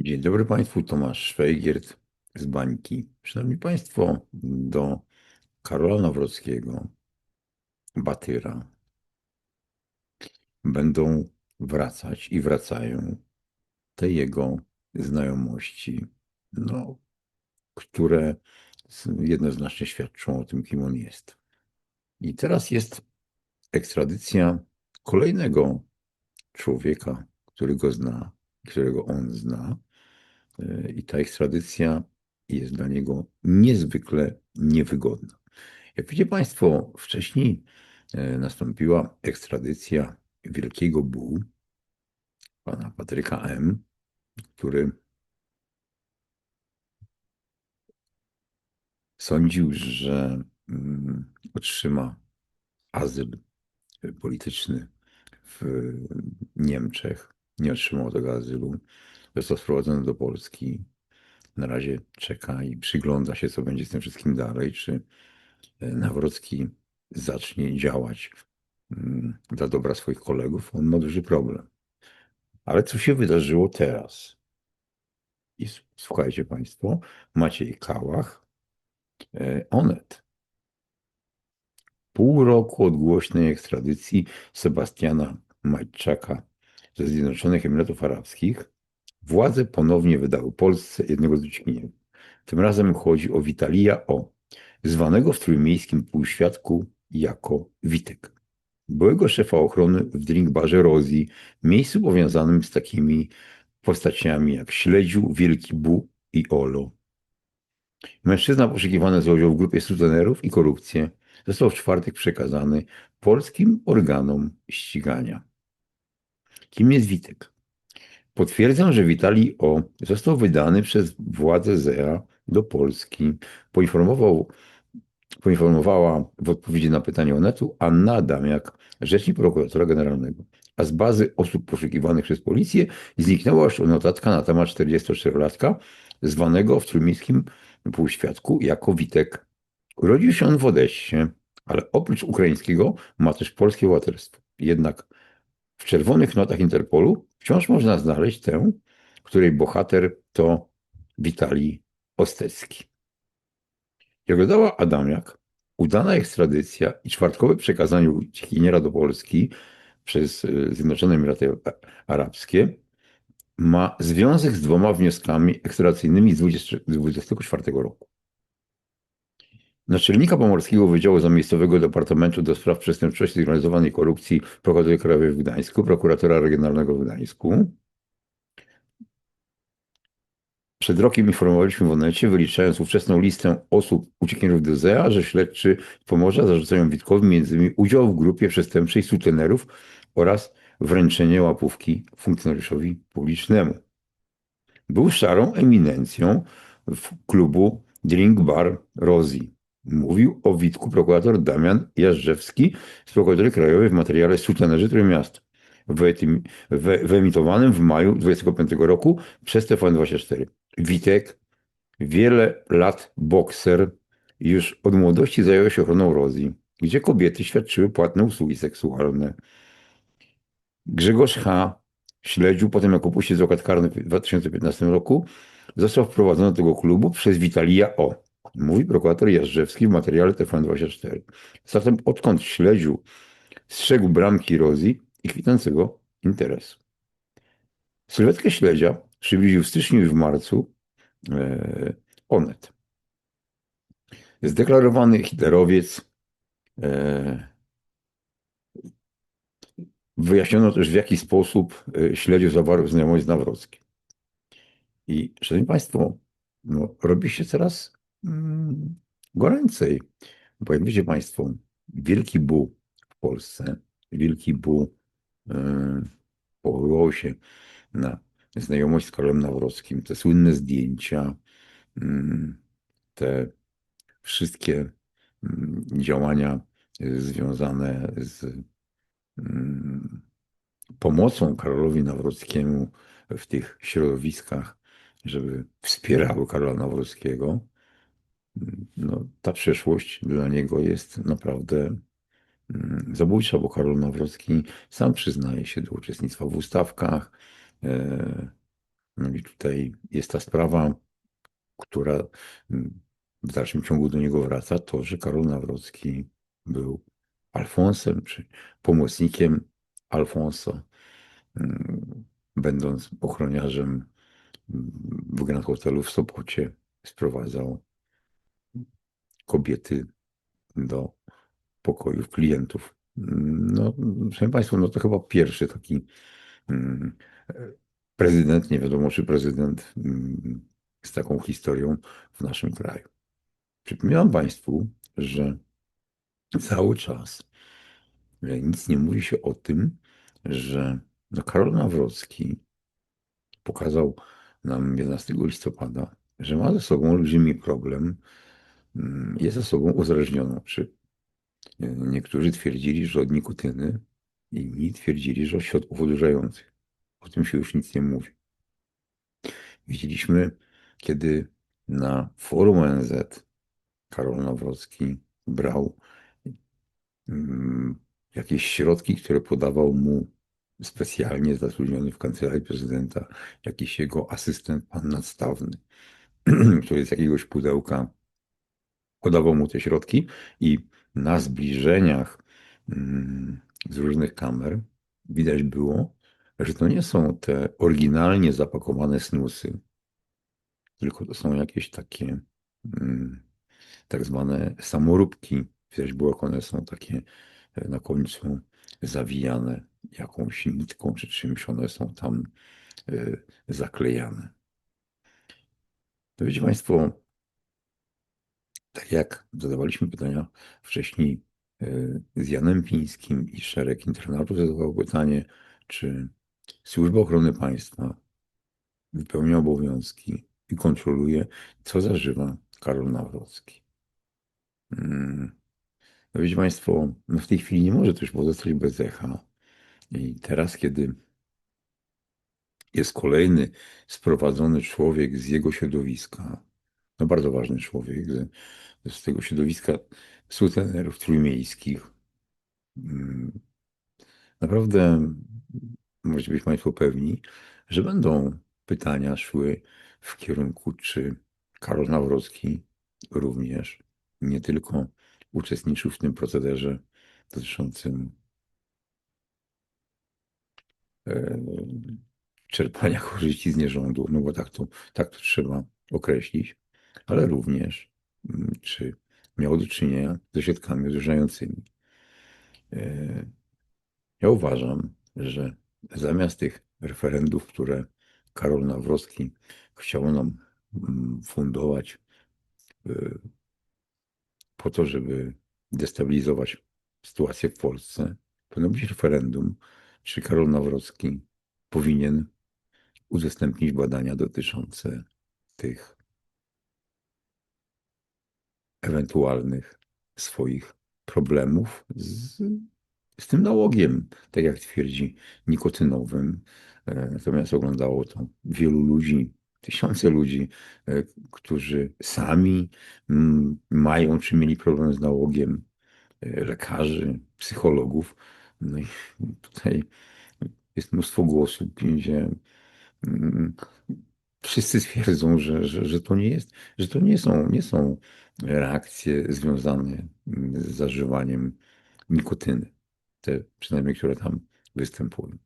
Dzień dobry Państwu, Tomasz Szwajgiert z Bańki. Szanowni Państwo, do Karola Nawrockiego, Batyra, będą wracać i wracają te jego znajomości, no, które jednoznacznie świadczą o tym, kim on jest. I teraz jest ekstradycja kolejnego człowieka, który go zna, którego on zna. I ta ekstradycja jest dla niego niezwykle niewygodna. Jak widzicie Państwo, wcześniej e, nastąpiła ekstradycja Wielkiego Buł, pana Patryka M., który sądził, że mm, otrzyma azyl polityczny w Niemczech. Nie otrzymał tego azylu. Został sprowadzony do Polski. Na razie czeka i przygląda się, co będzie z tym wszystkim dalej. Czy e, Nawrocki zacznie działać mm, dla dobra swoich kolegów? On ma duży problem. Ale co się wydarzyło teraz? I słuchajcie Państwo, Maciej Kałach, e, Onet. Pół roku od głośnej ekstradycji Sebastiana Majczaka ze Zjednoczonych Emiratów Arabskich władze ponownie wydały Polsce jednego z uciekinierów. Tym razem chodzi o Witalija O., zwanego w trójmiejskim półświadku jako Witek. Byłego szefa ochrony w drinkbarze Rosji, miejscu powiązanym z takimi postaciami jak Śledziu, Wielki Bu i Olo. Mężczyzna poszukiwany za w grupie sutenerów i korupcję został w czwartek przekazany polskim organom ścigania. Kim jest Witek? Potwierdzam, że Witali O. został wydany przez władze ZEA do Polski. Poinformował, poinformowała w odpowiedzi na pytanie Onetu Anna Adamiak, rzecznik prokuratora generalnego. A z bazy osób poszukiwanych przez policję zniknęła już notatka na temat 44-latka, zwanego w trójmiejskim półświadku jako Witek. Urodził się on w Odessie, ale oprócz ukraińskiego ma też polskie łaterstwo. Jednak w czerwonych notach Interpolu wciąż można znaleźć tę, której bohater to Witali Ostecki. Jak dodała Adamiak, udana ekstradycja i czwartkowe przekazanie uciekiniera do Polski przez y, Zjednoczone Emiraty Arabskie ma związek z dwoma wnioskami ekstradycyjnymi z 2024 roku. Naczelnika Pomorskiego Wydziału Zamiejscowego Departamentu do Spraw Przestępczości Zorganizowanej Korupcji Prokuratury Krajowej w Gdańsku, prokuratora regionalnego w Gdańsku. Przed rokiem informowaliśmy w Onecie, wyliczając ówczesną listę osób uciekinierów do ZEA, że śledczy z Pomorza zarzucają Witkowi m.in. udział w grupie przestępczej sutenerów oraz wręczenie łapówki funkcjonariuszowi publicznemu. Był szarą eminencją w klubu Drink Bar Rosie. Mówił o Witku prokurator Damian Jażdżewski z prokuratury krajowej w materiale Sutenerzy Trójmiasta wyemitowanym w maju 25 roku przez TVN24. Witek, wiele lat bokser, już od młodości zajął się ochroną Rosji, gdzie kobiety świadczyły płatne usługi seksualne. Grzegorz H. śledził potem jak opuścił zakład karny w 2015 roku, został wprowadzony do tego klubu przez Witalia O mówi prokurator Jażdżewski w materiale TVN24. Zatem odkąd śledził, strzegł bramki Rosji i kwitnącego interesu. Sylwetkę śledzia przybliżył w styczniu i w marcu e, Onet. Zdeklarowany hitlerowiec e, wyjaśniono też w jaki sposób e, śledził zawarł znajomość z Nawrockim. I szanowni Państwo, no, robi się coraz goręcej. Bo jak wiecie Państwo, Wielki Bu w Polsce, Wielki Bu yy, powoływał się na znajomość z Karolem Nawrockim, te słynne zdjęcia, yy, te wszystkie yy, działania związane z pomocą Karolowi Nawrockiemu w tych środowiskach, żeby wspierały Karola Nawrockiego, no, ta przeszłość dla niego jest naprawdę mm, zabójcza, bo Karol Nawrocki sam przyznaje się do uczestnictwa w ustawkach, e, No i tutaj jest ta sprawa, która mm, w dalszym ciągu do niego wraca, to, że Karol Nawrocki był Alfonsem, czy pomocnikiem Alfonso, mm, będąc ochroniarzem w Grand Hotelu w Sopocie, sprowadzał kobiety do pokojów klientów. No, szanowni Państwo, no to chyba pierwszy taki mm, prezydent, nie wiadomo czy prezydent mm, z taką historią w naszym kraju. Przypominam Państwu, że cały czas nic nie mówi się o tym, że no Karol Nawrocki pokazał nam 11 listopada, że ma ze sobą olbrzymi problem, jest ze sobą uzależnioną. Czy niektórzy twierdzili, że od nikotyny, inni twierdzili, że od środków odurzających. O tym się już nic nie mówi. Widzieliśmy, kiedy na forum ONZ Karol Nawrocki brał mm, jakieś środki, które podawał mu specjalnie zatrudniony w kancelarii prezydenta jakiś jego asystent, pan nadstawny, który z jakiegoś pudełka podawał mu te środki i na zbliżeniach mm, z różnych kamer widać było, że to nie są te oryginalnie zapakowane snusy, tylko to są jakieś takie mm, tak zwane samoróbki. Widać było, jak one są takie e, na końcu zawijane jakąś nitką czy czymś, one są tam e, zaklejane. Wiecie Państwo, tak jak zadawaliśmy pytania wcześniej e, z Janem Pińskim i szereg internautów zadawał pytanie, czy Służba Ochrony Państwa wypełnia obowiązki i kontroluje, co zażywa Karol Nawrocki. Hmm. No wiecie Państwo, no w tej chwili nie może też pozostać bez echa. I teraz, kiedy jest kolejny sprowadzony człowiek z jego środowiska, no bardzo ważny człowiek z, z tego środowiska sutenerów trójmiejskich, hmm. naprawdę możecie być Państwo pewni, że będą pytania szły w kierunku, czy Karol Nawrocki również nie tylko uczestniczył w tym procederze dotyczącym e, czerpania korzyści z nierządu, no bo tak to, tak to trzeba określić, ale również mm, czy miał do czynienia ze środkami odurzającymi. E, ja uważam, że zamiast tych referendów, które Karol Nawrocki chciał nam mm, fundować y, po to, żeby destabilizować sytuację w Polsce, powinno być referendum, czy Karol Nawrocki powinien udostępnić badania dotyczące tych ewentualnych swoich problemów z z tym nałogiem, tak jak twierdzi, nikotynowym. E, natomiast oglądało to wielu ludzi, tysiące ludzi, e, którzy sami mają czy mieli problem z nałogiem, e, lekarzy, psychologów. No i tutaj jest mnóstwo głosów, gdzie mm, wszyscy twierdzą, że, że, że to nie jest, że to nie są, nie są reakcje związane mm, z zażywaniem nikotyny te przynajmniej, które tam występują.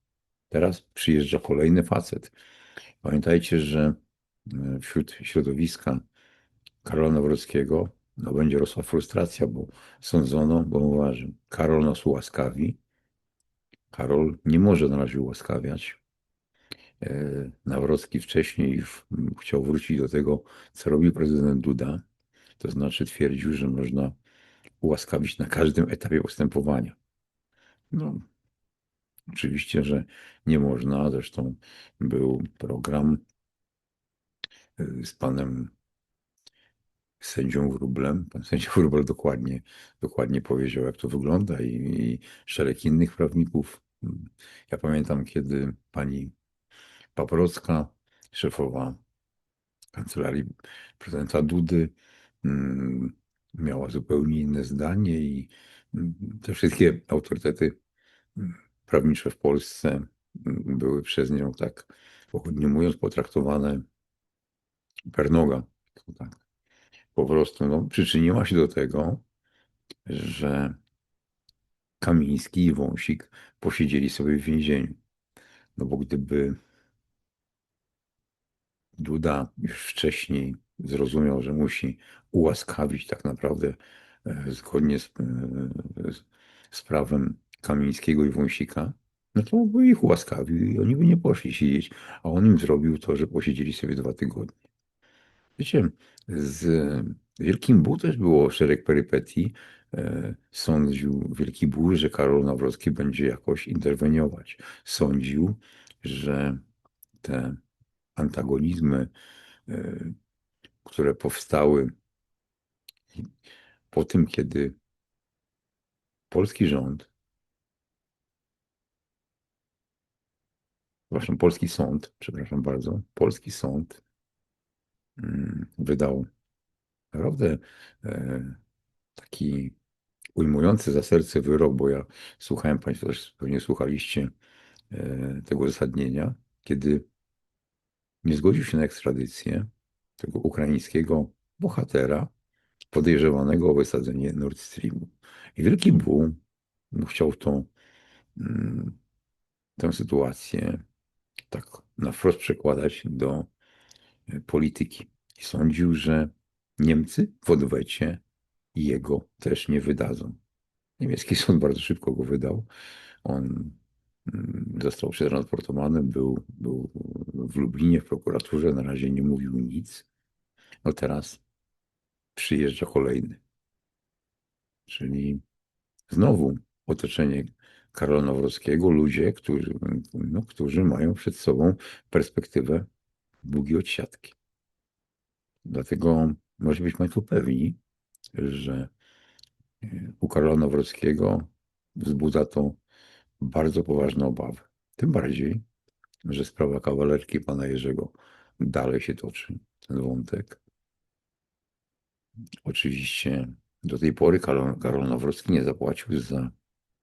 Teraz przyjeżdża kolejny facet. Pamiętajcie, że e, wśród środowiska Karola Nawrockiego no, będzie rosła frustracja, bo sądzono, bo uważam, Karol nas ułaskawi. Karol nie może na razie ułaskawiać. E, Nawrocki wcześniej chciał wrócić do tego, co robił prezydent Duda. To znaczy twierdził, że można ułaskawić na każdym etapie postępowania. No, oczywiście, że nie można. Zresztą był program y, z panem sędzią Wróblem. Pan sędzia Wróbel dokładnie, dokładnie powiedział, jak to wygląda i, i szereg innych prawników. Ja pamiętam, kiedy pani Paprocka, szefowa kancelarii prezydenta Dudy, miała zupełnie inne zdanie i mm, te wszystkie autorytety prawnicze w Polsce były przez nią tak pochodnie mówiąc, potraktowane per noga. To tak. Po prostu no, przyczyniła się do tego, że Kamiński i Wąsik posiedzieli sobie w więzieniu. No bo gdyby Duda już wcześniej zrozumiał, że musi ułaskawić tak naprawdę e, zgodnie z, e, z, z prawem Kamińskiego i Wąsika, no to by ich ułaskawił i oni by nie poszli siedzieć, a on im zrobił to, że posiedzieli sobie dwa tygodnie. Wiecie, z Wielkim Bu też było szereg perypetii. E, sądził Wielki Bu, że Karol Nawrocki będzie jakoś interweniować. Sądził, że te antagonizmy, które powstały po tym, kiedy polski rząd, przepraszam, polski sąd, przepraszam bardzo, polski sąd mm, wydał naprawdę e, taki ujmujący za serce wyrok, bo ja słuchałem, Państwo też pewnie słuchaliście e, tego uzasadnienia, kiedy nie zgodził się na ekstradycję tego ukraińskiego bohatera podejrzewanego o wysadzenie Nord Streamu. I Wielki Bull chciał tą, mm, tę sytuację tak na wprost przekładać do e, polityki. I sądził, że Niemcy w odwecie jego też nie wydadzą. Niemiecki sąd bardzo szybko go wydał. On mm, został przetransportowany, był, był w Lublinie w prokuraturze, na razie nie mówił nic. No teraz przyjeżdża kolejny. Czyli znowu otoczenie Karola Nawrockiego, ludzie, którzy, no, którzy mają przed sobą perspektywę długiej odsiadki. Dlatego może być Państwo pewni, że e, u Karola Nawrockiego wzbudza to bardzo poważne obawy. Tym bardziej, że sprawa kawalerki pana Jerzego dalej się toczy, ten wątek. Oczywiście do tej pory Karol, Karol Nawrocki nie zapłacił za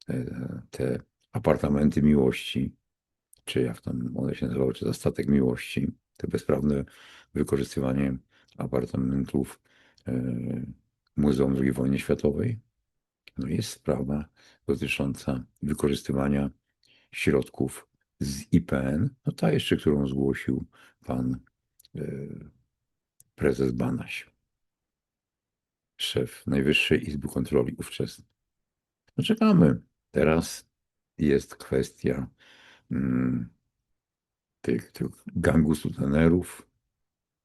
e, te apartamenty miłości, czy jak tam one się nazywały, czy za statek miłości, te bezprawne wykorzystywanie apartamentów e, Muzeum II Wojny Światowej. No jest sprawa dotycząca wykorzystywania środków z IPN, no ta jeszcze, którą zgłosił pan e, prezes Banaś, szef Najwyższej Izby Kontroli ówczesnej. No czekamy. Teraz jest kwestia mm, tych, tych gangu sutenerów,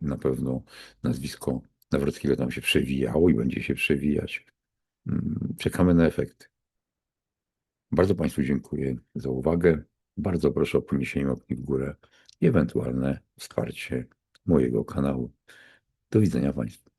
na pewno nazwisko Nawrockiego tam się przewijało i będzie się przewijać. Mm, czekamy na efekty. Bardzo Państwu dziękuję za uwagę. Bardzo proszę o podniesienie łapki w górę i ewentualne wsparcie mojego kanału. Do widzenia Państwu.